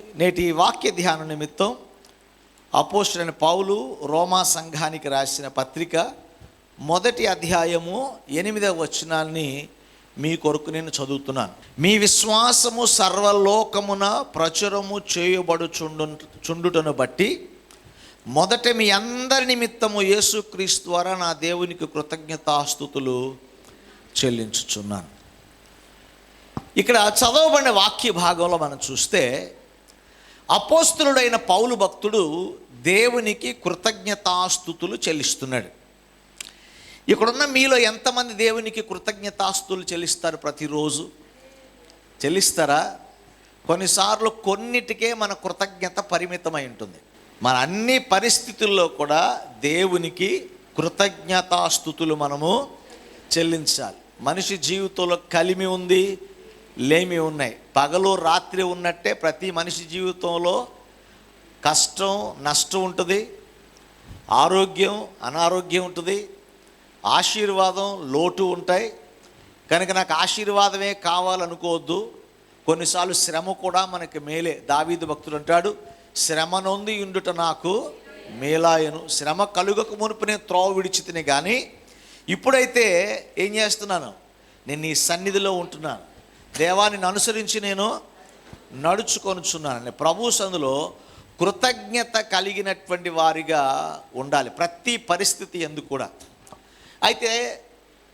నేటి వాక్య ధ్యాన నిమిత్తం అపోస్టులైన పౌలు రోమా సంఘానికి రాసిన పత్రిక మొదటి అధ్యాయము ఎనిమిదవ వచనాన్ని మీ కొరకు నేను చదువుతున్నాను. మీ విశ్వాసము సర్వలోకమున ప్రచురము చేయబడుచుండు చుండుటను బట్టి మొదట మీ అందరి నిమిత్తము యేసుక్రీస్తు ద్వారా నా దేవునికి కృతజ్ఞతాస్థుతులు చెల్లించుచున్నాను. ఇక్కడ చదవబడిన వాక్య భాగంలో మనం చూస్తే అపోస్తులుడైన పౌలు భక్తుడు దేవునికి కృతజ్ఞతాస్థుతులు చెల్లిస్తున్నాడు. ఇక్కడున్న మీలో ఎంతమంది దేవునికి కృతజ్ఞతాస్తులు చెల్లిస్తారు ప్రతిరోజు? చెల్లిస్తారా? కొన్నిసార్లు కొన్నిటికే మన కృతజ్ఞత పరిమితమై ఉంటుంది. మన అన్ని పరిస్థితుల్లో కూడా దేవునికి కృతజ్ఞతాస్థుతులు మనము చెల్లించాలి. మనిషి జీవితంలో కలిమి ఉంది లేమి ఉన్నాయి. పగలు రాత్రి ఉన్నట్టే ప్రతి మనిషి జీవితంలో కష్టం నష్టం ఉంటుంది. ఆరోగ్యం అనారోగ్యం ఉంటుంది. ఆశీర్వాదం లోటు ఉంటాయి. కనుక నాకు ఆశీర్వాదమే కావాలనుకోవద్దు. కొన్నిసార్లు శ్రమ కూడా మనకి మేలే. దావీదు భక్తుడు అంటాడు శ్రమ నొంది ఉండుట నాకు మేలాయను. శ్రమ కలుగక మునుపు నేను త్రోవ విడిచితిని కానీ ఇప్పుడైతే ఏం చేస్తున్నాను? నేను నీ సన్నిధిలో ఉంటున్నాను. దేవాన్ని అనుసరించి నేను నడుచుకొనుచున్నాను ప్రభు సందులో కృతజ్ఞత కలిగినటువంటి వారిగా ఉండాలి ప్రతి పరిస్థితి ఎందుకు కూడా. అయితే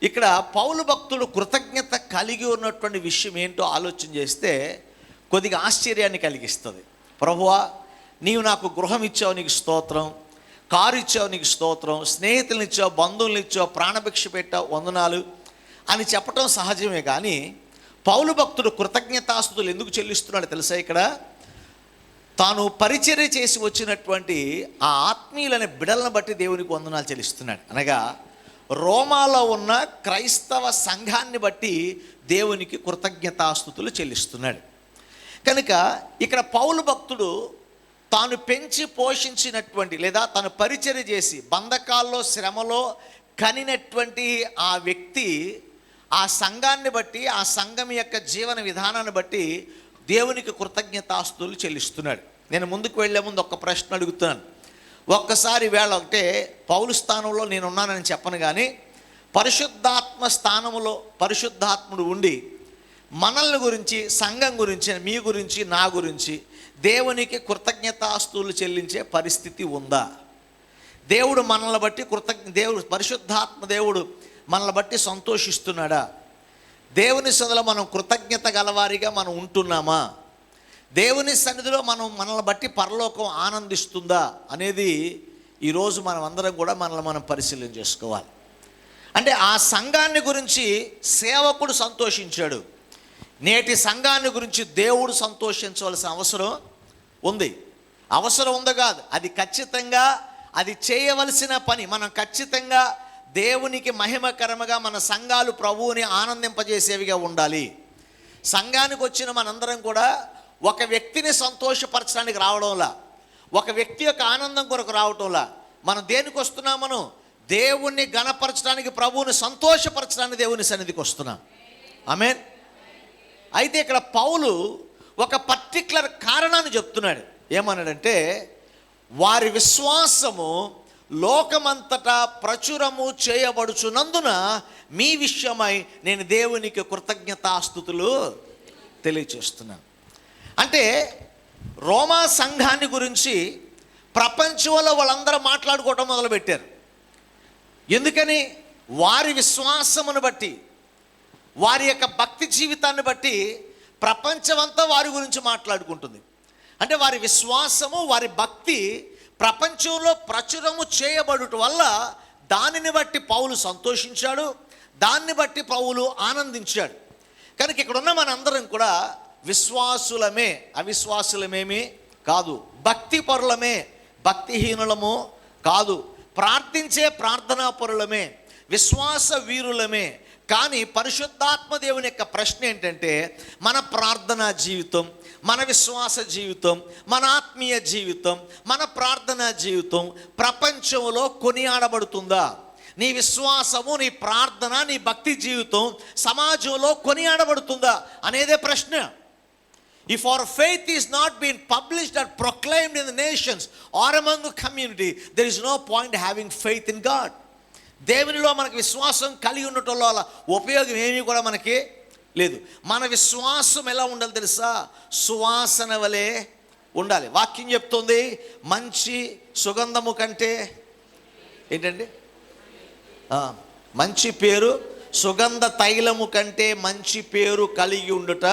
ఇక్కడ పౌలు భక్తుడు కృతజ్ఞత కలిగి ఉన్నటువంటి విషయం ఏంటో ఆలోచన చేస్తే కొద్దిగా ఆశ్చర్యాన్ని కలిగిస్తుంది. ప్రభువా నీవు నాకు గృహం ఇచ్చావు నీకు స్తోత్రం. కారు ఇచ్చావు నీకు స్తోత్రం. స్నేహితులను ఇచ్చావు బంధువులను ఇచ్చావు ప్రాణభిక్ష పెట్టావు వందనాలు అని చెప్పటం సహజమే కానీ పౌలు భక్తుడు కృతజ్ఞతాస్తుతులు ఎందుకు చెల్లిస్తున్నాడు తెలుసా ఇక్కడ? తాను పరిచర్య చేసి వచ్చినటువంటి ఆ ఆత్మీయులనే బిడలను బట్టి దేవునికి వందనాలు చెల్లిస్తున్నాడు. అనగా రోమాలో ఉన్న క్రైస్తవ సంఘాన్ని బట్టి దేవునికి కృతజ్ఞతాస్తుతులు చెల్లిస్తున్నాడు. కనుక ఇక్కడ పౌలు భక్తుడు తాను పెంచి పోషించినటువంటి లేదా తను పరిచర్య చేసి బంధకాల్లో శ్రమలో కనినటువంటి ఆ వ్యక్తి ఆ సంఘాన్ని బట్టి ఆ సంఘం యొక్క జీవన విధానాన్ని బట్టి దేవునికి కృతజ్ఞతాస్తులు చెల్లిస్తున్నాడు. నేను ముందుకు వెళ్ళే ముందు ఒక ప్రశ్న అడుగుతున్నాను. ఒక్కసారి వేళ ఒకటే పౌలు స్థానంలో నేను ఉన్నానని చెప్పను కానీ పరిశుద్ధాత్మ స్థానంలో పరిశుద్ధాత్ముడు ఉండి మనల్ని గురించి సంఘం గురించి మీ గురించి నా గురించి దేవునికి కృతజ్ఞతాస్తులు చెల్లించే పరిస్థితి ఉందా? దేవుడు మనల్ని బట్టి కృతజ్ఞ దేవుడు పరిశుద్ధాత్మ దేవుడు మనల్ని బట్టి సంతోషిస్తున్నాడా? దేవుని సన్నిధిలో మనం కృతజ్ఞత గలవారిగా మనం ఉంటున్నామా? దేవుని సన్నిధిలో మనం మనల్ని బట్టి పరలోకం ఆనందిస్తుందా అనేది ఈరోజు మనం అందరం కూడా మనల్ని మనం పరిశీలన చేసుకోవాలి. అంటే ఆ సంఘాన్ని గురించి సేవకుడు సంతోషించాడు. నేటి సంఘాన్ని గురించి దేవుడు సంతోషించవలసిన అవసరం ఉంది. అవసరం ఉందో కాదు. అది ఖచ్చితంగా అది చేయవలసిన పని. మనం ఖచ్చితంగా దేవునికి మహిమకరముగా మన సంఘాలు ప్రభువుని ఆనందింపజేసేవిగా ఉండాలి. సంఘానికి వచ్చిన మనందరం కూడా ఒక వ్యక్తిని సంతోషపరచడానికి రావడంలా ఒక వ్యక్తి యొక్క ఆనందం కొరకు రావటంలా మనం దేనికి వస్తున్నామను? దేవుణ్ణి గణపరచడానికి ప్రభువుని సంతోషపరచడానికి దేవుని సన్నిధికి వస్తున్నాం. ఆమెన్. అయితే ఇక్కడ పౌలు ఒక పర్టిక్యులర్ కారణాన్ని చెప్తున్నాడు. ఏమన్నాడంటే వారి విశ్వాసము లోకమంతటా ప్రచురము చేయబడుచున్నందున మీ విషయమై నేను దేవునికి కృతజ్ఞతాస్థుతులు తెలియచేస్తున్నాను. అంటే రోమా సంఘాన్ని గురించి ప్రపంచంలో వాళ్ళందరూ మాట్లాడుకోవటం మొదలుపెట్టారు. ఎందుకని? వారి విశ్వాసమును బట్టి వారి యొక్క భక్తి జీవితాన్ని బట్టి ప్రపంచమంతా వారి గురించి మాట్లాడుకుంటుంది. అంటే వారి విశ్వాసము వారి భక్తి ప్రపంచంలో ప్రచురము చేయబడుట వల్ల దానిని బట్టి పౌలు సంతోషించాడు దాన్ని బట్టి పౌలు ఆనందించాడు. కనుక ఇక్కడున్న మనందరం కూడా విశ్వాసులమే అవిశ్వాసులమేమి కాదు. భక్తి పరులమే భక్తిహీనులము కాదు. ప్రార్థించే ప్రార్థనా పరులమే విశ్వాస వీరులమే. కానీ పరిశుద్ధాత్మ దేవుని యొక్క ప్రశ్న ఏంటంటే మన ప్రార్థనా జీవితం మన విశ్వాస జీవితం మన ఆత్మీయ జీవితం మన ప్రార్థనా జీవితం ప్రపంచంలో కొనియాడబడుతుందా? నీ విశ్వాసము నీ ప్రార్థన నీ భక్తి జీవితం సమాజంలో కొనియాడబడుతుందా? అనేదే ప్రశ్న. If our faith is not been published and proclaimed in the nations or among community there is no point having faith in God దేవునిలో మనకు విశ్వాసం కలిగి ఉండటం వల్ల ఉపయోగం ఏమీ కూడా మనకి లేదు. మన విశ్వాసం ఎలా ఉండాలి తెలుసా? సువాసన వలె ఉండాలి. వాక్యం చెప్తుంది మంచి సుగంధము కంటే ఏంటండి? మంచి పేరు సుగంధ తైలము కంటే మంచి పేరు కలిగి ఉండుట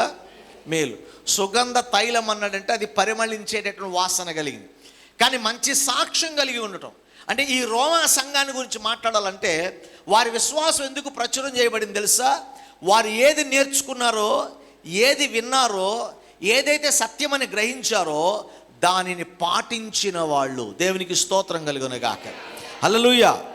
మేలు. సుగంధ తైలం అన్నాడంటే అది పరిమళించేటటువంటి వాసన కలిగింది. కానీ మంచి సాక్ష్యం కలిగి ఉండటం. అంటే ఈ రోమా సంఘాన్ని గురించి మాట్లాడాలంటే వారి విశ్వాసం ఎందుకు ప్రచురం చేయబడింది తెలుసా? వారు ఏది నేర్చుకున్నారో ఏది విన్నారో ఏదైతే సత్యమని గ్రహించారో దానిని పాటించిన వాళ్ళు దేవునికి స్తోత్రం కలుగును గాక హల్లెలూయా.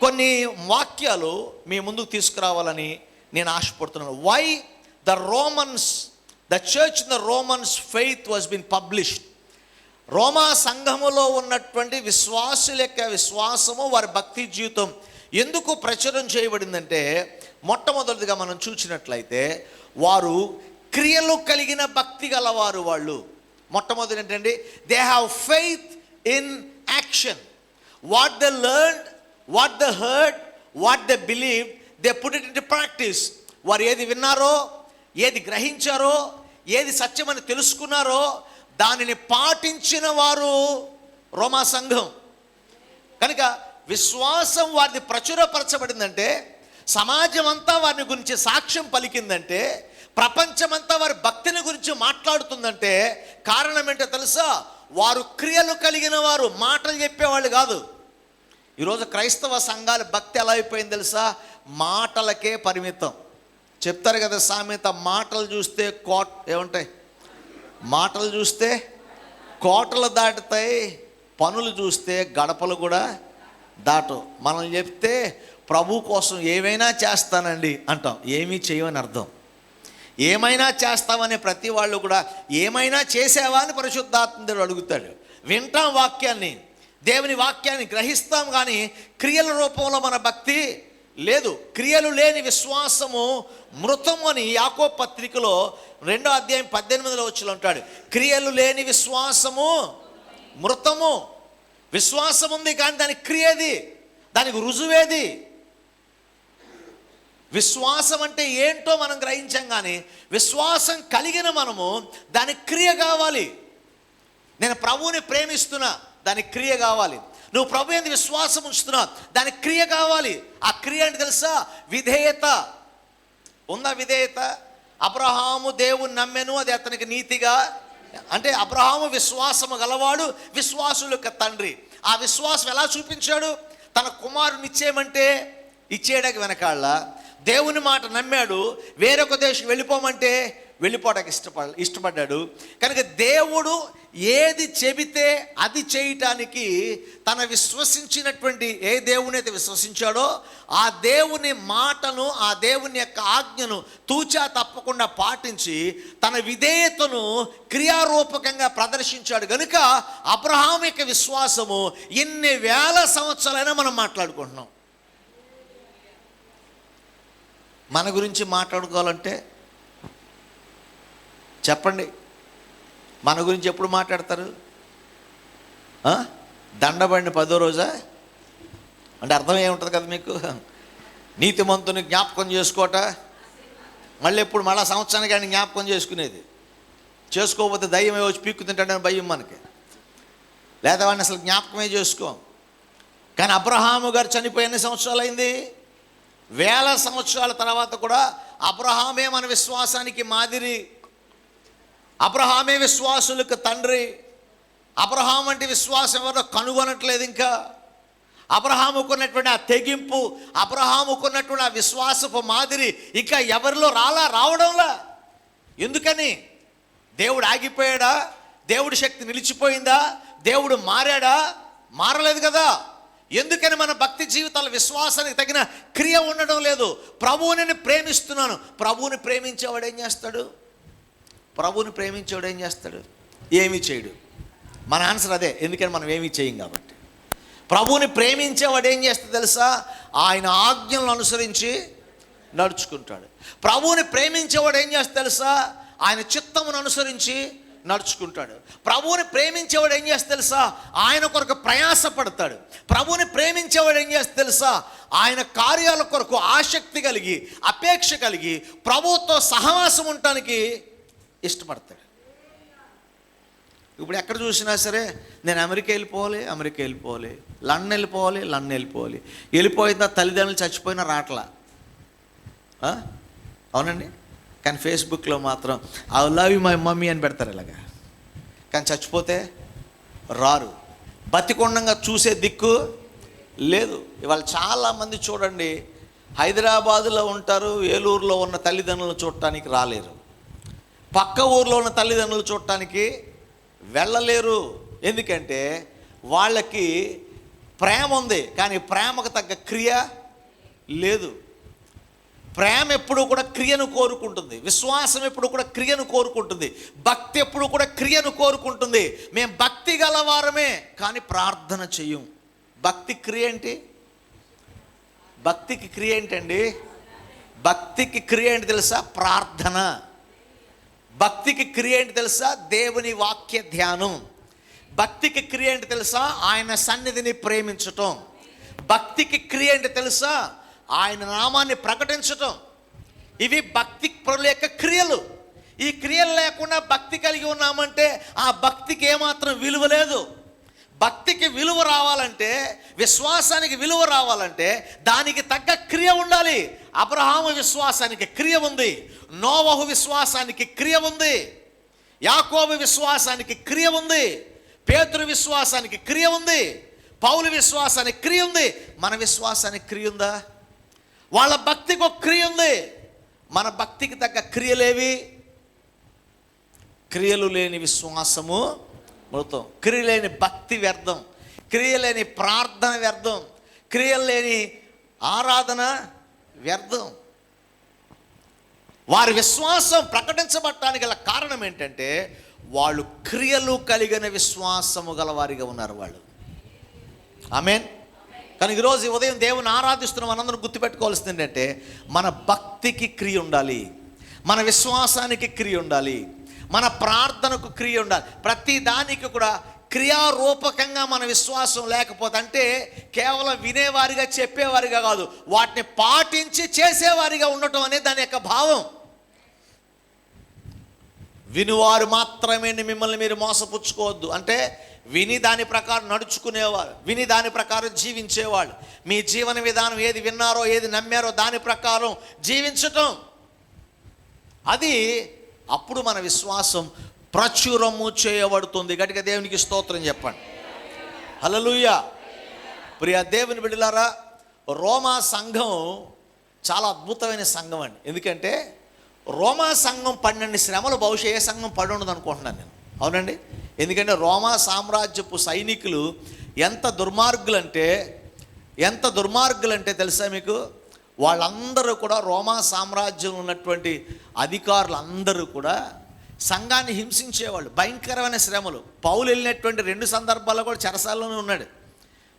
కొన్ని వాక్యాలు మీ ముందుకు తీసుకురావాలని నేను ఆశపడుతున్నాను. Why the Romans the church in the Romans faith was been published రోమా సంఘములో ఉన్నటువంటి విశ్వాసుల యొక్క విశ్వాసము వారి భక్తి జీవితం ఎందుకు ప్రచురం చేయబడిందంటే మొట్టమొదటిగా మనం చూసినట్లయితే వారు క్రియలు కలిగిన భక్తి గలవారు వాళ్ళు. మొట్టమొదటి ఏంటంటే they have faith in action what they learn what they heard what they believe they put it in practice వారు ఏది విన్నారో ఏది గ్రహించారో ఏది సత్యమని తెలుసుకున్నారో దానిని పాటించిన వారు రోమా సంఘం. కనుక విశ్వాసం వారిది ప్రచురపరచబడిందంటే సమాజం అంతా వారిని గురించి సాక్ష్యం పలికిందంటే ప్రపంచమంతా వారి భక్తిని గురించి మాట్లాడుతుందంటే కారణం ఏంటో తెలుసా? వారు క్రియలు కలిగిన వారు మాటలు చెప్పేవాళ్ళు కాదు. ఈరోజు క్రైస్తవ సంఘాల భక్తి ఎలా అయిపోయింది తెలుసా? మాటలకే పరిమితం. చెప్తారు కదా సామెత మాటలు చూస్తే కోట్ ఏముంటాయి? మాటలు చూస్తే కోటలు దాటుతాయి పనులు చూస్తే గడపలు కూడా దాటు. మనం చెప్తే ప్రభు కోసం ఏమైనా చేస్తానండి అంటాం. ఏమీ చేయమని అర్థం. ఏమైనా చేస్తామనే ప్రతి వాళ్ళు కూడా ఏమైనా చేసావా అని పరిశుద్ధాత్మదేవుడు అడుగుతాడు. వింటాం వాక్యాన్ని. దేవుని వాక్యాన్ని గ్రహిస్తాం కానీ క్రియల రూపంలో మన భక్తి లేదు. క్రియలు లేని విశ్వాసము మృతము అని యాకో పత్రికలో రెండో అధ్యాయం పద్దెనిమిదిలో వచ్చి ఉంటాడు. క్రియలు లేని విశ్వాసము మృతము. విశ్వాసం ఉంది కానీ దానికి క్రియది దానికి రుజువేది? విశ్వాసం అంటే ఏంటో మనం గ్రహించాం కానీ విశ్వాసం కలిగిన మనము దానికి క్రియ కావాలి. నేను ప్రభువుని ప్రేమిస్తున్నా దానికి క్రియ కావాలి. నువ్వు ప్రభు ఏంది విశ్వాసం ఉంచుతున్నా దానికి క్రియ కావాలి. ఆ క్రియ అంటే తెలుసా? విధేయత. ఉందా విధేయత? అబ్రహాము దేవుని నమ్మెను అది అతనికి నీతిగా అంటే అబ్రహాము విశ్వాసము గలవాడు విశ్వాసుల యొక్క తండ్రి. ఆ విశ్వాసం ఎలా చూపించాడు? తన కుమారుని ఇచ్చేయమంటే ఇచ్చేయడానికి వెనకాళ్ళ దేవుని మాట నమ్మాడు. వేరొక దేశం వెళ్ళిపోమంటే వెళ్ళిపోవడానికి ఇష్టపడ ఇష్టపడ్డాడు. కనుక దేవుడు ఏది చెబితే అది చేయటానికి తన విశ్వసించినటువంటి ఏ దేవుని అయితే విశ్వసించాడో ఆ దేవుని మాటను ఆ దేవుని యొక్క ఆజ్ఞను తూచా తప్పకుండా పాటించి తన విధేయతను క్రియారూపకంగా ప్రదర్శించాడు. కనుక అబ్రహాం యొక్క విశ్వాసము ఎన్ని వేల సంవత్సరాలైనా మనం మాట్లాడుకుంటున్నాం. మన గురించి మాట్లాడుకోవాలంటే చెప్పండి. మన గురించి ఎప్పుడు మాట్లాడతారు? దండబడిన పదో రోజా? అంటే అర్థం ఏముంటుంది కదా మీకు? నీతిమంతుని జ్ఞాపకం చేసుకోట. మళ్ళీ ఎప్పుడు మళ్ళా సంవత్సరానికి ఆయన జ్ఞాపకం చేసుకునేది. చేసుకోకపోతే దయ్యమే వచ్చి పీక్కు తింటాడని భయం మనకి. లేదా వాడిని అసలు జ్ఞాపకమే చేసుకోం. కానీ అబ్రహాము గారు చనిపోయి ఎన్ని సంవత్సరాలు అయింది వేల సంవత్సరాల తర్వాత కూడా అబ్రహామే మన విశ్వాసానికి మాదిరి అబ్రహామే విశ్వాసులకు తండ్రి. అబ్రహాం వంటి విశ్వాసం ఎవరో కనుగొనట్లేదు ఇంకా. అబ్రహాముకున్నటువంటి ఆ తెగింపు అబ్రహాముకున్నటువంటి ఆ విశ్వాసపు మాదిరి ఇంకా ఎవరిలో రాలా రావడంలా? ఎందుకని? దేవుడు ఆగిపోయాడా? దేవుడి శక్తి నిలిచిపోయిందా? దేవుడు మారాడా? మారలేదు కదా. ఎందుకని మన భక్తి జీవితాల విశ్వాసానికి తగిన క్రియ ఉండడం లేదు? ప్రభువుని ప్రేమిస్తున్నాను. ప్రభువుని ప్రేమించేవాడు ఏం చేస్తాడు? ప్రభువుని ప్రేమించేవాడు ఏం చేస్తాడు? ఏమీ చేయడు. మన ఆన్సర్ అదే ఎందుకని మనం ఏమీ చేయం కాబట్టి. ప్రభువుని ప్రేమించేవాడు ఏం చేస్తాడు తెలుసా? ఆయన ఆజ్ఞలను అనుసరించి నడుచుకుంటాడు. ప్రభువుని ప్రేమించేవాడు ఏం చేస్తాడు తెలుసా? ఆయన చిత్తమును అనుసరించి నడుచుకుంటాడు. ప్రభువుని ప్రేమించేవాడు ఏం చేస్తా తెలుసా? ఆయన కొరకు ప్రయాసపడతాడు. ప్రభువుని ప్రేమించేవాడు ఏం చేస్తే తెలుసా? ఆయన కార్యాల కొరకు ఆసక్తి కలిగి అపేక్ష కలిగి ప్రభువుతో సహవాసం ఉండటానికి ఇష్టపడతాడు. ఇప్పుడు ఎక్కడ చూసినా సరే నేను అమెరికా వెళ్ళిపోవాలి అమెరికా వెళ్ళిపోవాలి లండన్ వెళ్ళిపోవాలి లండన్ వెళ్ళిపోవాలి. వెళ్ళిపోయిన తల్లిదండ్రులు చచ్చిపోయినా రాట్లా. అవునండి? కానీ ఫేస్బుక్లో మాత్రం I love you my mummy అని పెడతారు ఇలాగా. కానీ చచ్చిపోతే రారు. బతికొండంగా చూసే దిక్కు లేదు. ఇవాళ చాలామంది చూడండి హైదరాబాదులో ఉంటారు ఏలూరులో ఉన్న తల్లిదండ్రులను చూడటానికి రాలేరు. పక్క ఊర్లో ఉన్న తల్లిదండ్రులు చూడటానికి వెళ్ళలేరు. ఎందుకంటే వాళ్ళకి ప్రేమ ఉంది కానీ ప్రేమకు తగ్గ క్రియ లేదు. ప్రేమ ఎప్పుడు కూడా క్రియను కోరుకుంటుంది. విశ్వాసం ఎప్పుడు కూడా క్రియను కోరుకుంటుంది. భక్తి ఎప్పుడు కూడా క్రియను కోరుకుంటుంది. మేము భక్తి గలవారమే కానీ ప్రార్థన చెయ్యం. భక్తి క్రియ ఏంటి? భక్తికి క్రియ ఏంటండి? భక్తికి క్రియ ఏంటి తెలుసా? ప్రార్థన. భక్తికి క్రియ ఏంటి తెలుసా? దేవుని వాక్య ధ్యానం. భక్తికి క్రియ ఏంటి తెలుసా? ఆయన సన్నిధిని ప్రేమించటం. భక్తికి క్రియ ఏంటి తెలుసా? ఆయన నామాన్ని ప్రకటించటం. ఇవి భక్తి పరుల యొక్క క్రియలు. ఈ క్రియలు లేకుండా భక్తి కలిగి ఉన్నామంటే ఆ భక్తికి ఏమాత్రం విలువ లేదు. భక్తికి విలువ రావాలంటే విశ్వాసానికి విలువ రావాలంటే దానికి తగ్గ క్రియ ఉండాలి. అబ్రహాము విశ్వాసానికి క్రియ ఉంది. నోవహు విశ్వాసానికి క్రియ ఉంది. యాకోబు విశ్వాసానికి క్రియ ఉంది. పేతురు విశ్వాసానికి క్రియ ఉంది. పౌలు విశ్వాసానికి క్రియ ఉంది. మన విశ్వాసానికి క్రియ ఉందా? వాళ్ళ భక్తికి ఒక క్రియ ఉంది. మన భక్తికి తగ్గ క్రియలేవి? క్రియలు లేని విశ్వాసము మొత్తం క్రియ లేని భక్తి వ్యర్థం. క్రియ లేని ప్రార్థన వ్యర్థం. క్రియలు లేని ఆరాధన వ్యర్థం. వారి విశ్వాసం ప్రకటించబడటానికి గల కారణం ఏంటంటే వాళ్ళు క్రియలు కలిగిన విశ్వాసము గలవారిగా ఉన్నారు వాళ్ళు. ఆమెన్? కానీ ఈరోజు ఉదయం దేవుని ఆరాధిస్తున్న మనందరం గుర్తుపెట్టుకోవాల్సింది ఏంటంటే మన భక్తికి క్రియ ఉండాలి. మన విశ్వాసానికి క్రియ ఉండాలి. మన ప్రార్థనకు క్రియ ఉండాలి. ప్రతి దానికి కూడా క్రియారూపకంగా మన విశ్వాసం లేకపోతే అంటే కేవలం వినేవారిగా చెప్పేవారిగా కాదు. వాటిని పాటించి చేసేవారిగా ఉండటం అనేది దాని యొక్క భావం. వినువారు మాత్రమే మిమ్మల్ని మీరు మోసపుచ్చుకోవద్దు. అంటే విని దాని ప్రకారం నడుచుకునేవారు విని దాని ప్రకారం జీవించేవాళ్ళు. మీ జీవన విధానం ఏది విన్నారో ఏది నమ్మారో దాని ప్రకారం జీవించటం. అది అప్పుడు మన విశ్వాసం ప్రచురము చేయబడుతుంది. గట్టిగా దేవునికి స్తోత్రం చెప్పండి. హల్లెలూయా. ప్రియ దేవుని బిడ్డలారా రోమా సంఘం చాలా అద్భుతమైన సంఘం అండి. ఎందుకంటే రోమా సంఘం పన్నెండు శ్రమలు బహుశా ఏ సంఘం పడి ఉండదు అనుకుంటున్నాను నేను. అవునండి? ఎందుకంటే రోమా సామ్రాజ్యపు సైనికులు ఎంత దుర్మార్గులంటే ఎంత దుర్మార్గులంటే తెలుసా మీకు? వాళ్ళందరూ కూడా రోమా సామ్రాజ్యంలో ఉన్నటువంటి అధికారులు అందరూ కూడా సంఘాన్ని హింసించేవాళ్ళు భయంకరమైన శ్రమలు. పౌలు వెళ్ళినటువంటి రెండు సందర్భాల్లో కూడా చెరసాల్లోనే ఉన్నాడు.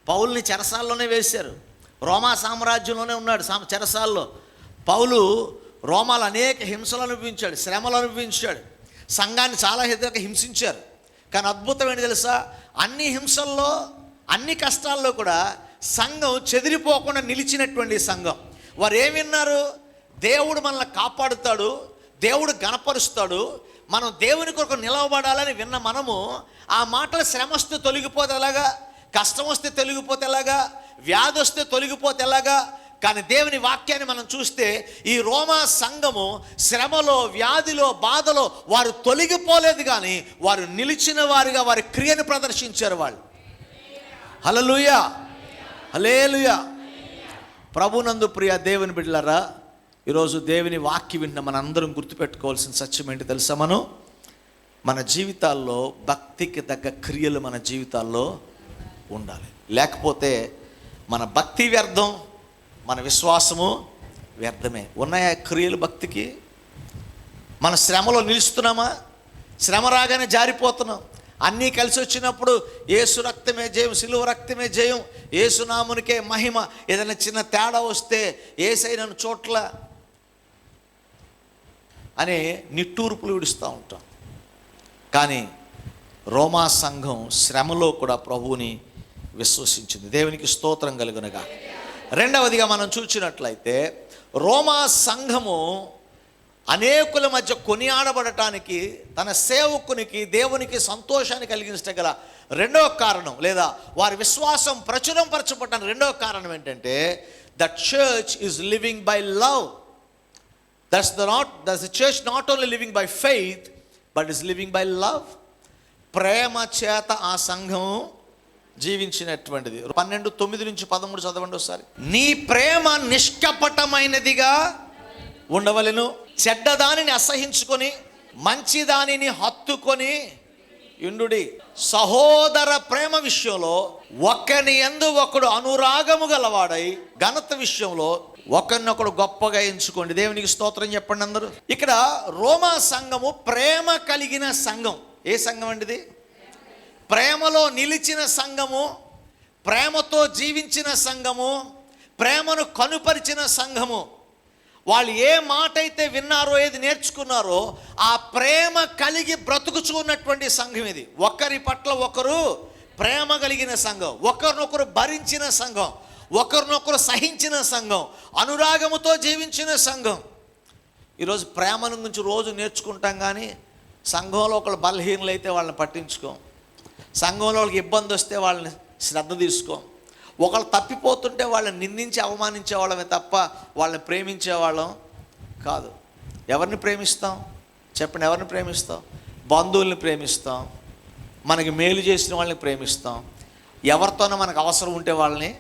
పౌల్ని చెరసాల్లోనే వేశారు. రోమా సామ్రాజ్యంలోనే ఉన్నాడు చెరసాల్లో. పౌలు రోమాలు అనేక హింసలు అనుభవించాడు శ్రమలు అనుభవించాడు. సంఘాన్ని చాలా ఎదురుగా హింసించారు. కానీ అద్భుతం ఏంటి తెలుసా? అన్ని హింసల్లో అన్ని కష్టాల్లో కూడా సంఘం చెదిరిపోకుండా నిలిచినటువంటి సంఘం. వారు ఏం విన్నారు? దేవుడు మనల్ని కాపాడుతాడు దేవుడు గణపరుస్తాడు మనం దేవుని కొరకు నిలవబడాలని విన్న మనము ఆ మాటలు శ్రమ వస్తే తొలగిపోతే ఎలాగా? కష్టం వస్తే తొలగిపోతే ఎలాగా? వ్యాధి వస్తే తొలగిపోతే ఎలాగా? కానీ దేవుని వాక్యాన్ని మనం చూస్తే ఈ రోమా సంఘము శ్రమలో వ్యాధిలో బాధలో వారు తొలగిపోలేదు కానీ వారు నిలిచిన వారిగా వారి క్రియను ప్రదర్శించారు వాళ్ళు. హలలుయా హలేలుయా ప్రభునందు ప్రియ దేవుని బిడ్డలారా ఈరోజు దేవుని వాక్య విన్న మనందరం గుర్తుపెట్టుకోవాల్సిన సత్యం ఏంటి తెలుసా మనం? మన జీవితాల్లో భక్తికి తగ్గ క్రియలు మన జీవితాల్లో ఉండాలి. లేకపోతే మన భక్తి వ్యర్థం మన విశ్వాసము వ్యర్థమే. ఉన్నాయా క్రియలు భక్తికి? మన శ్రమలో నిలుస్తున్నామా? శ్రమ రాగానే జారిపోతున్నాం. అన్నీ కలిసి వచ్చినప్పుడు ఏసు రక్తమే జయం సిలువ రక్తమే జయం ఏసునామునికే మహిమ. ఏదైనా చిన్న తేడా వస్తే ఏసైన చోట్ల అనే నిట్టూర్పులు విడుస్తూ ఉంటాం. కానీ రోమా సంఘం శ్రమలో కూడా ప్రభువుని విశ్వసించింది. దేవునికి స్తోత్రం కలుగునగా. రెండవదిగా మనం చూసినట్లయితే రోమా సంఘము అనేకుల మధ్య కొనియాడబడటానికి తన సేవకునికి దేవునికి సంతోషాన్ని కలిగించగల రెండో కారణం లేదా వారి విశ్వాసం ప్రచురం పరచబడటానికి రెండో కారణం ఏంటంటే the church is living by love. That's the not that's the church not only living by faith but is living by love. ప్రేమ చేత ఆ సంఘం జీవించినటువంటిది. పన్నెండు తొమ్మిది నుంచి పదమూడు చదవండి ఒకసారి. నీ ప్రేమ నిష్కపటమైనదిగా ఉండవలెను. చెడ్డదానిని అసహించుకొని మంచి దానిని హత్తుకొని ఇండుడి సహోదర ప్రేమ విషయంలో ఒకని ఎందు ఒకడు అనురాగము గలవాడై ఘనత విషయంలో ఒకరినొకడు గొప్పగా ఎంచుకోండి. దేవునికి స్తోత్రం చెప్పండి అందరూ. ఇక్కడ రోమా సంఘము ప్రేమ కలిగిన సంఘం. ఏ సంఘం అండి ఇది? ప్రేమలో నిలిచిన సంఘము ప్రేమతో జీవించిన సంఘము ప్రేమను కనుపరిచిన సంఘము. వాళ్ళు ఏ మాట అయితే విన్నారో ఏది నేర్చుకున్నారో ఆ ప్రేమ కలిగి బ్రతుకుచున్నటువంటి సంఘం ఇది. ఒకరి పట్ల ఒకరు ప్రేమ కలిగిన సంఘం ఒకరినొకరు భరించిన సంఘం ఒకరినొకరు సహించిన సంఘం అనురాగముతో జీవించిన సంఘం. ఈరోజు ప్రేమను గురించి రోజు నేర్చుకుంటాం కానీ సంఘంలో ఒకళ్ళు బలహీనలు అయితే వాళ్ళని పట్టించుకోం. సంఘంలో వాళ్ళకి ఇబ్బంది వస్తే వాళ్ళని శ్రద్ధ తీసుకోం. ఒకళ్ళు తప్పిపోతుంటే వాళ్ళని నిందించి అవమానించే వాళ్ళమే తప్ప వాళ్ళని ప్రేమించే వాళ్ళం కాదు. ఎవరిని ప్రేమిస్తాం? చెప్పండి ఎవరిని ప్రేమిస్తాం? బంధువుల్ని ప్రేమిస్తాం. మనకి మేలు చేసిన వాళ్ళని ప్రేమిస్తాం. ఎవరితోనో మనకు అవసరం ఉంటే వాళ్ళని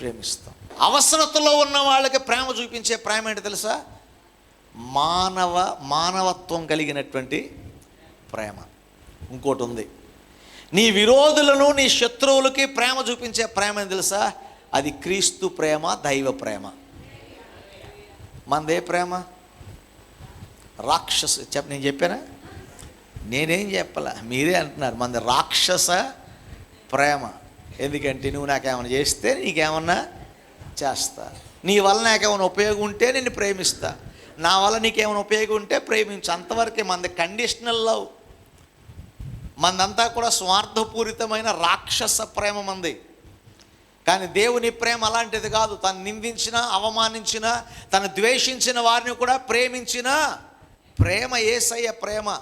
ప్రేమిస్తాం. అవసరతలో ఉన్న వాళ్ళకి ప్రేమ చూపించే ప్రేమ ఏంటి తెలుసా? మానవ మానవత్వం కలిగినటువంటి ప్రేమ. ఇంకోటి ఉంది. నీ విరోధులను నీ శత్రువులకి ప్రేమ చూపించే ప్రేమ అని తెలుసా? అది క్రీస్తు ప్రేమ దైవ ప్రేమ. మనదే ప్రేమ? రాక్షస చెప్ప నేను చెప్పానా? నేనేం చెప్పాల? మీరే అంటున్నారు మనది రాక్షస ప్రేమ. ఎందుకంటే నువ్వు నాకేమైనా చేస్తే నీకేమన్నా చేస్తా. నీ వల్ల నాకేమైనా ఉపయోగం ఉంటే నేను ప్రేమిస్తా. నా వల్ల నీకేమైనా ఉపయోగం ఉంటే ప్రేమించు. అంతవరకే మనది కండిషనల్ లవ్ మందంతా కూడా స్వార్థపూరితమైన రాక్షస ప్రేమ మంది. కానీ దేవుని ప్రేమ అలాంటిది కాదు. తను నిందించిన అవమానించిన తను ద్వేషించిన వారిని కూడా ప్రేమించిన ప్రేమ ఏసయ్య ప్రేమ.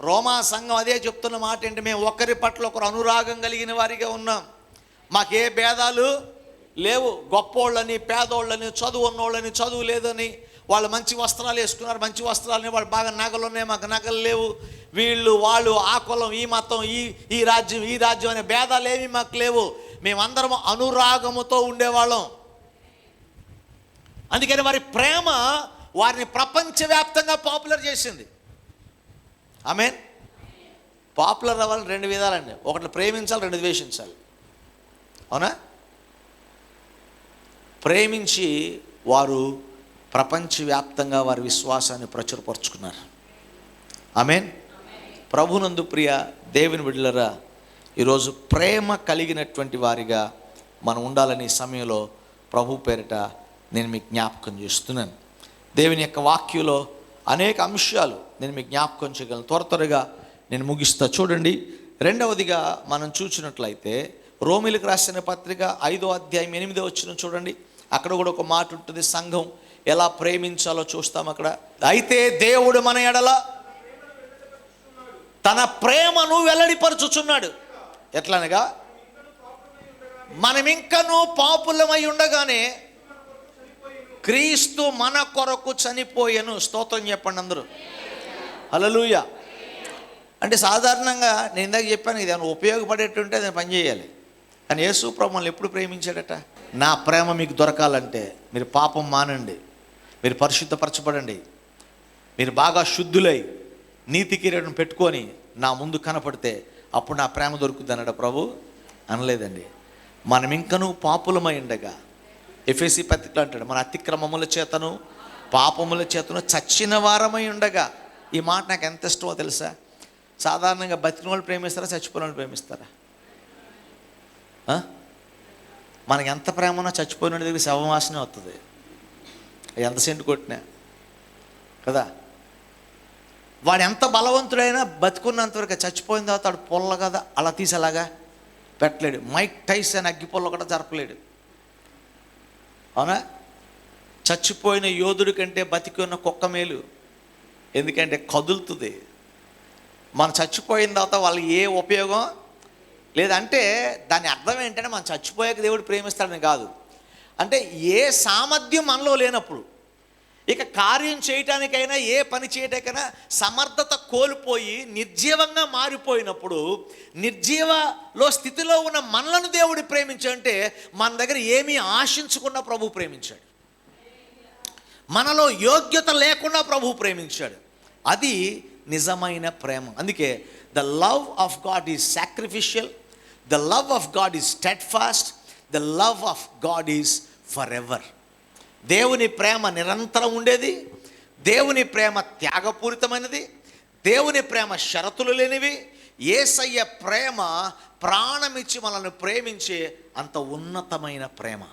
రోమా సంఘం అదే చెప్తున్న మాట ఏంటి? మేము ఒకరి పట్ల ఒకరు అనురాగం కలిగిన వారిగా ఉన్నాం. మాకే భేదాలు లేవు. గొప్పోళ్ళని పేదోళ్ళని చదువు ఉన్నోళ్ళని చదువు లేదని వాళ్ళు మంచి వస్త్రాలు వేసుకున్నారు మంచి వస్త్రాలని వాళ్ళు బాగా నగలు ఉన్నాయి మాకు నగలు లేవు. వీళ్ళు వాళ్ళు ఆ కులం ఈ మతం ఈ ఈ రాజ్యం ఈ రాజ్యం అనే భేదాలు ఏమి మాకు లేవు. మేమందరం అనురాగముతో ఉండేవాళ్ళం. అందుకని వారి ప్రేమ వారిని ప్రపంచవ్యాప్తంగా పాపులర్ చేసింది. మీన్ పాపులర్ అవ్వాలని రెండు విధాలండి. ఒకటి ప్రేమించాలి రెండు ద్వేషించాలి. అవునా? ప్రేమించి వారు ప్రపంచవ్యాప్తంగా వారి విశ్వాసాన్ని ప్రచురపరుచుకున్నారు. ఆమెన్. ప్రభునందు ప్రియ దేవుని బిడ్డలరా ఈరోజు ప్రేమ కలిగినటువంటి వారిగా మనం ఉండాలని సమయంలో ప్రభు పేరిట నేను మీకు జ్ఞాపకం చేస్తున్నాను. దేవుని యొక్క వాక్యంలో అనేక అంశాలు నేను మీకు జ్ఞాపకం చేయగలను. త్వర త్వరగా నేను ముగిస్తా. చూడండి రెండవదిగా మనం చూసినట్లయితే రోమిలకు రాసిన పత్రిక ఐదో అధ్యాయం ఎనిమిదో వచ్చిన చూడండి. అక్కడ కూడా ఒక మాట ఉంటుంది సంఘం ఎలా ప్రేమించాలో చూస్తాం అక్కడ. అయితే దేవుడు మన ఎడల తన ప్రేమను వెల్లడిపరచుచున్నాడు. ఎట్లనగా? మనం పాపులమై ఉండగానే క్రీస్తు మన కొరకు చనిపోయాను. స్తోత్రం చెప్పండి అందరూ. హల్లెలూయా. అంటే సాధారణంగా నేను ఇందాక చెప్పాను ఇది ఏమైనా ఉపయోగపడేటుంటే దాన్ని పని చేయాలి. కానీ యేసు ప్రభువుని ఎప్పుడు ప్రేమించాడట? నా ప్రేమ మీకు దొరకాలంటే మీరు పాపం మానండి. మీరు పరిశుద్ధపరచబడండి. మీరు బాగా శుద్ధులై నీతి కిరీటం పెట్టుకొని నా ముందు కనపడితే అప్పుడు నా ప్రేమ దొరుకుతుంది అన్నాడు ప్రభు? అనలేదండి. మనం ఇంకనూ పాపులమై ఉండగా ఎఫ్ఎసి పత్రికలు అంటాడు మన అతిక్రమముల చేతను పాపముల చేతను చచ్చిన వారమై ఉండగా ఈ మాట నాకు ఎంత ఇష్టమో తెలుసా? సాధారణంగా బతికిన వాళ్ళు ప్రేమిస్తారా చచ్చిపోయిన వాళ్ళు ప్రేమిస్తారా? మనకి ఎంత ప్రేమ ఉన్నా చచ్చిపోయిన దగ్గర శవవాసనే వస్తుంది ఎంత సెంటు కొట్టినా? కదా? వాడు ఎంత బలవంతుడైనా బతుకున్నంతవరకు చచ్చిపోయిన తర్వాత వాడు పొల్ల కదా అలా తీసేలాగా పెట్టలేడు. మైక్ టైస్ అని అగ్గి పొల్ల కూడా జరపలేడు. అవునా? చచ్చిపోయిన యోధుడి కంటే బతికి ఉన్న కుక్క మేలు ఎందుకంటే కదులుతుంది. మనం చచ్చిపోయిన తర్వాత వాళ్ళకి ఏ ఉపయోగం? లేదంటే దాని అర్థం ఏంటంటే మనం చచ్చిపోయాక దేవుడు ప్రేమిస్తాడని కాదు. అంటే ఏ సామర్థ్యం మనలో లేనప్పుడు ఇక కార్యం చేయటానికైనా ఏ పని చేయటానికైనా సమర్థత కోల్పోయి నిర్జీవంగా మారిపోయినప్పుడు నిర్జీవలో స్థితిలో ఉన్న మనలను దేవుడు ప్రేమించంటే మన దగ్గర ఏమీ ఆశించకుండా ప్రభు ప్రేమించాడు. మనలో యోగ్యత లేకుండా ప్రభు ప్రేమించాడు. అది నిజమైన ప్రేమ. అందుకే the love of God is sacrificial the love of God is steadfast the love of God is forever దేవుని ప్రేమ నిరంతరం ఉండేది. దేవుని ప్రేమ త్యాగపూరితమైనది. దేవుని ప్రేమ షరతులు లేనివి. ఏసయ్య ప్రేమ ప్రాణమిచ్చి మనల్ని ప్రేమించే అంత ఉన్నతమైన ప్రేమ.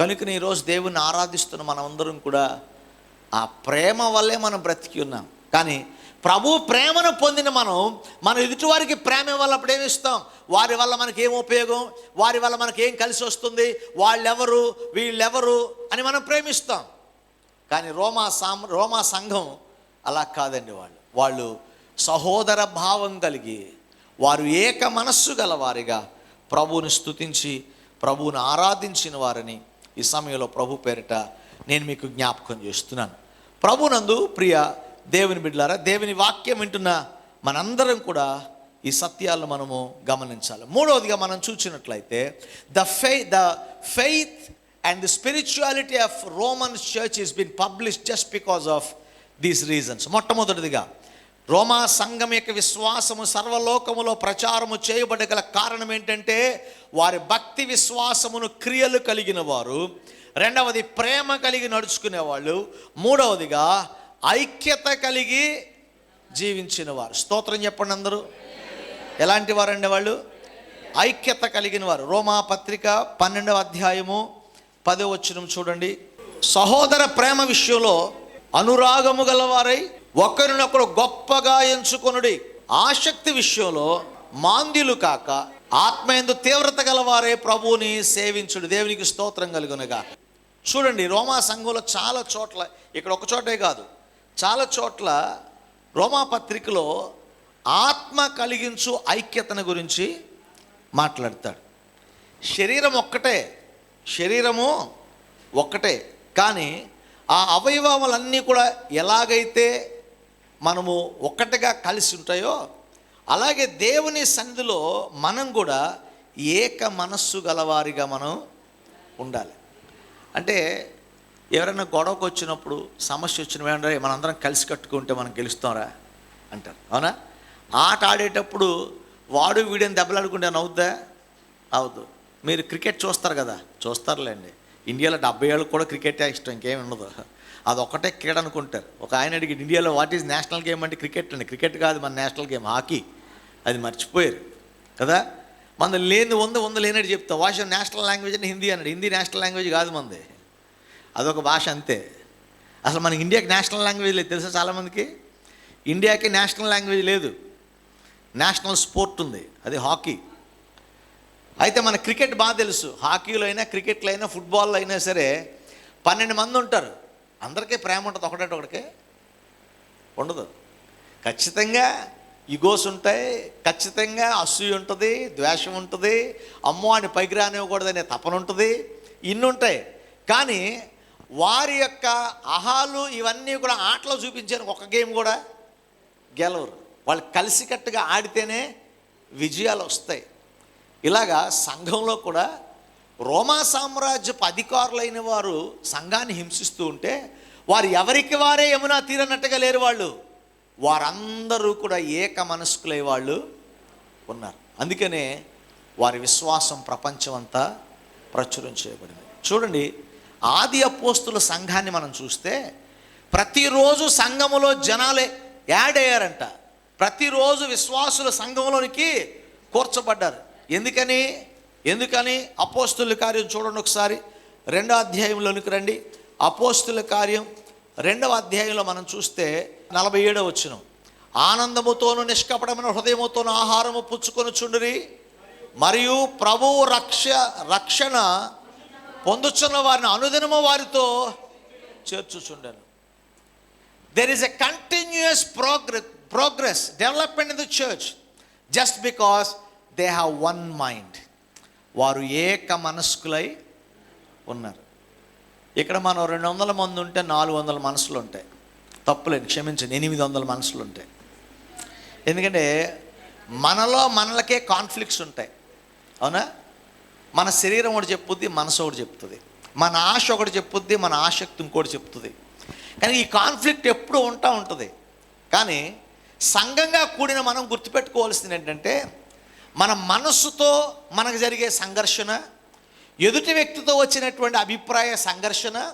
కనుక ఈరోజు దేవుని ఆరాధిస్తున్న మనమందరం కూడా ఆ ప్రేమ వల్లే మనం బ్రతికి ఉన్నాం. కానీ ప్రభు ప్రేమను పొందిన మనం మన ఎదుటివారికి ప్రేమ ఇవ్వాలప్పుడు ఏమి ఇస్తాం? వారి వల్ల మనకి ఏం ఉపయోగం? వారి వల్ల మనకి ఏం కలిసి వస్తుంది? వాళ్ళెవరు? వీళ్ళెవరు? అని మనం ప్రేమిస్తాం. కానీ రోమా సాం రోమా సంఘం అలా కాదండి వాళ్ళు. వాళ్ళు సహోదర భావం కలిగి వారు ఏక మనస్సు గల వారిగా ప్రభువుని స్తుతించి ప్రభువుని ఆరాధించిన వారని ఈ సమయంలో ప్రభు పేరిట నేను మీకు జ్ఞాపకం చేస్తున్నాను. ప్రభునందు ప్రియ దేవుని బిడ్డలారా దేవుని వాక్యం వింటున్న మనందరం కూడా ఈ సత్యాలను మనము గమనించాలి. మూడవదిగా మనం చూసినట్లయితే the ఫెయి the faith and the spirituality of Roman church is been publish just because of these reasons మొట్టమొదటిదిగా రోమా సంఘం యొక్క విశ్వాసము సర్వలోకములో ప్రచారము చేయబడగల కారణం ఏంటంటే వారి భక్తి విశ్వాసమును క్రియలు కలిగిన వారు రెండవది ప్రేమ కలిగి నడుచుకునేవాళ్ళు మూడవదిగా ఐక్యత కలిగి జీవించిన వారు స్తోత్రం చెప్పండి అందరూ. ఎలాంటి వారండి వాళ్ళు? ఐక్యత కలిగిన వారు. రోమా పత్రిక పన్నెండవ అధ్యాయము పదో వచ్చిన చూడండి. సహోదర ప్రేమ విషయంలో అనురాగము గలవారై ఒకరినొకరు గొప్పగా ఎంచుకొనుడి ఆసక్తి విషయంలో మాంద్యులు కాక ఆత్మయందు తీవ్రత గలవారే ప్రభువుని సేవించుడు. దేవునికి స్తోత్రం కలుగునగా చూడండి రోమా సంఘంలో చాలా చోట్ల ఇక్కడ ఒక చోటే కాదు. చాలా చోట్ల రోమా పత్రికలో ఆత్మ కలిగించు ఐక్యతను గురించి మాట్లాడతాడు. శరీరం ఒక్కటే శరీరము ఒక్కటే కానీ ఆ అవయవాలన్నీ కూడా ఎలాగైతే మనము ఒక్కటిగా కలిసి ఉంటాయో అలాగే దేవుని సన్నిధిలో మనం కూడా ఏక మనస్సు గలవారిగా మనం ఉండాలి. అంటే ఎవరైనా గొడవకు వచ్చినప్పుడు సమస్య వచ్చిన వెంటనే మనందరం కలిసి కట్టుకుంటే మనం గెలుస్తాంరా అంటారు. అవునా? ఆట ఆడేటప్పుడు వాడు వీడిని దెబ్బలాడుకుంటే అవుద్దా అవద్దు మీరు క్రికెట్ చూస్తారు కదా? చూస్తారులేండి. ఇండియాలో డెబ్బై ఏళ్ళకి కూడా క్రికెటే ఇష్టం ఇంకేం ఉండదు. అది ఒకటే క్రీడ అనుకుంటారు. ఒక ఆయన అడిగి ఇండియాలో వాట్ ఈజ్ నేషనల్ గేమ్? అంటే క్రికెట్ అండి. క్రికెట్ కాదు మన నేషనల్ గేమ్ హాకీ. అది మర్చిపోయారు. కదా? మన లేని ఉంది ఉంది లేనట్టు చెప్తా వాష్ నేషనల్ లాంగ్వేజ్ అని హిందీ అన్నాడు. హిందీ నేషనల్ లాంగ్వేజ్ కాదు మనది అదొక భాష అంతే. అసలు మనకి ఇండియాకి నేషనల్ లాంగ్వేజ్ లేదు తెలుసా చాలామందికి? ఇండియాకి నేషనల్ లాంగ్వేజ్ లేదు. నేషనల్ స్పోర్ట్ ఉంది అది హాకీ. అయితే మన క్రికెట్ బాగా తెలుసు. హాకీలో అయినా క్రికెట్లో అయినా ఫుట్బాల్లో అయినా సరే పన్నెండు మంది ఉంటారు. అందరికీ ప్రేమ ఉంటుంది ఒకటే ఒకటికే ఉండదు. ఖచ్చితంగా ఇగోస్ ఉంటాయి ఖచ్చితంగా అసూయ ఉంటుంది ద్వేషం ఉంటుంది. అమ్మో అని పైకి రానివ్వకూడదనే తపన ఉంటుంది. ఇన్ని ఉంటాయి కానీ వారి యొక్క అహాలు ఇవన్నీ కూడా ఆటలో చూపించారు. ఒక గేమ్ కూడా గెలవరు. వాళ్ళు కలిసికట్టుగా ఆడితేనే విజయాలు వస్తాయి. ఇలాగా సంఘంలో కూడా రోమా సామ్రాజ్యపు అధికారులైన వారు సంఘాన్ని హింసిస్తూ ఉంటే వారు ఎవరికి వారే యమునా తీరనట్టుగా లేరు వాళ్ళు. వారందరూ కూడా ఏక మనస్కులై వాళ్ళు ఉన్నారు. అందుకనే వారి విశ్వాసం ప్రపంచం అంతా ప్రచురం చేయబడింది. చూడండి ఆది అపోస్తుల సంఘాన్ని మనం చూస్తే ప్రతిరోజు సంఘములో జనాలే యాడ్ అయ్యారంట. ప్రతిరోజు విశ్వాసుల సంఘంలోనికి కూర్చబడ్డారు. ఎందుకని? ఎందుకని? అపోస్తుల కార్యం చూడండి ఒకసారి. రెండో అధ్యాయంలోనికి రండి. అపోస్తుల కార్యం రెండవ అధ్యాయంలో మనం చూస్తే నలభై ఏడవ వచ్చిన ఆనందముతోను నిష్కపటమైన హృదయముతోను ఆహారము పుచ్చుకొని చుండిరి మరియు ప్రభు రక్ష రక్షణ పొందుచున్న వారిని అనుదినము వారితో చేర్చుచుండెను. There is a continuous progress progress development in the church just because they have one mind వారు ఏక మనస్కులై ఉన్నారు. ఇక్కడ మనం రెండు వందల మంది ఉంటే నాలుగు వందల మనసులు ఉంటాయి తప్పులేదు క్షమించండి ఎనిమిది వందల మనసులు ఉంటాయి ఎందుకంటే మనలో మనలకే కాన్ఫ్లిక్ట్స్ ఉంటాయి. అవునా? మన శరీరం ఒకటి చెప్పుద్ది మనసు ఒకటి చెప్తుంది. మన ఆశ ఒకటి చెప్పుద్ది మన ఆసక్తి ఇంకోటి చెప్తుంది. కానీ ఈ కాన్ఫ్లిక్ట్ ఎప్పుడూ ఉంటా ఉంటుంది. కానీ సంఘంగా కూడిన మనం గుర్తుపెట్టుకోవాల్సింది ఏంటంటే మన మనస్సుతో మనకు జరిగే సంఘర్షణ ఎదుటి వ్యక్తితో వచ్చినటువంటి అభిప్రాయ సంఘర్షణ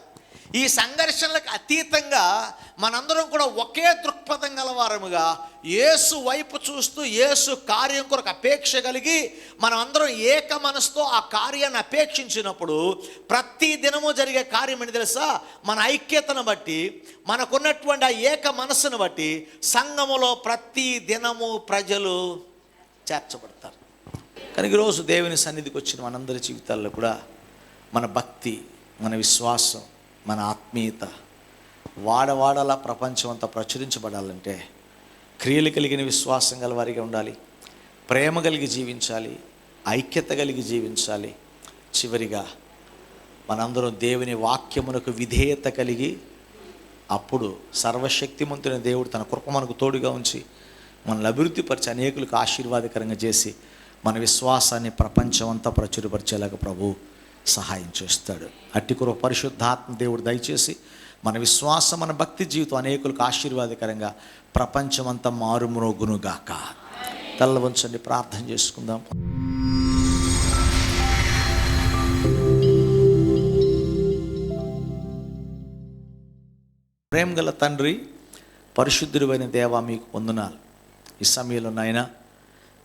ఈ సంఘర్షణలకు అతీతంగా మనందరం కూడా ఒకే దృక్పథం గలవారముగా యేసు వైపు చూస్తూ యేసు కార్యం కొరకు అపేక్ష కలిగి మనం అందరం ఏక మనసుతో ఆ కార్యాన్ని అపేక్షించినప్పుడు ప్రతి దినము జరిగే కార్యం అని తెలుసా? మన ఐక్యతను బట్టి మనకున్నటువంటి ఆ ఏక మనస్సును బట్టి సంఘములో ప్రతి దినము ప్రజలు చేర్చబడతారు. కానీ ఈరోజు దేవుని సన్నిధికి వచ్చిన మనందరి జీవితాల్లో కూడా మన భక్తి మన విశ్వాసం మన ఆత్మీయత వాడవాడలా ప్రపంచం అంతా ప్రచురించబడాలంటే క్రియలు కలిగిన విశ్వాసం గల వారిగా ఉండాలి ప్రేమ కలిగి జీవించాలి ఐక్యత కలిగి జీవించాలి. చివరిగా మనందరం దేవుని వాక్యమునకు విధేయత కలిగి అప్పుడు సర్వశక్తిమంతుని దేవుడు తన కృప మనకు తోడుగా ఉంచి మనల్ని అభివృద్ధిపరిచి అనేకులకు ఆశీర్వాదకరంగా చేసి మన విశ్వాసాన్ని ప్రపంచం అంతా ప్రచురపరిచేలాగా ప్రభు సహాయం చేస్తాడు. అట్టి పరిశుద్ధాత్మ దేవుడు దయచేసి మన విశ్వాసం మన భక్తి జీవితం అనేకులకు ఆశీర్వాదకరంగా ప్రపంచమంతా మారుమ్రోగునుగాక. తల్ల వంచండి ప్రార్థన చేసుకుందాం. ప్రేమ గల తండ్రి పరిశుద్ధుడైన దేవా మీకు వందనాలు. ఈ సమయంలో నాయన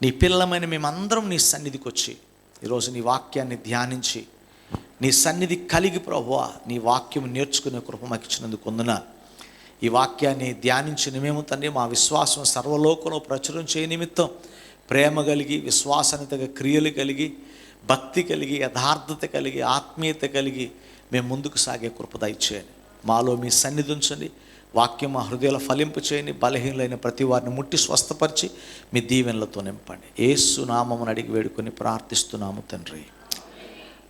నీ పిల్లమైన మేమందరం నీ సన్నిధికి వచ్చి ఈరోజు నీ వాక్యాన్ని ధ్యానించి నీ సన్నిధి కలిగి ప్రభువా నీ వాక్యం నేర్చుకునే కృప మాకు ఇచ్చినందుకు వందనాలు. ఈ వాక్యాన్ని ధ్యానించిన మేము తండ్రి మా విశ్వాసం సర్వలోకంలో ప్రచురం చేయ నిమిత్తం ప్రేమ కలిగి విశ్వాసనితగా క్రియలు కలిగి భక్తి కలిగి యథార్థత కలిగి ఆత్మీయత కలిగి మేము ముందుకు సాగే కృప దయచేయండి. మాలో మీ సన్నిధి ఉంచండి. వాక్యం మా హృదయాల ఫలింపు చేయండి బలహీనులైన ప్రతి వారిని ముట్టి స్వస్థపరిచి మీ దీవెనలతో నింపండి. ఏసు నామమును అడిగి వేడుకొని ప్రార్థిస్తున్నాము తండ్రి.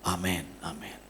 Amen amen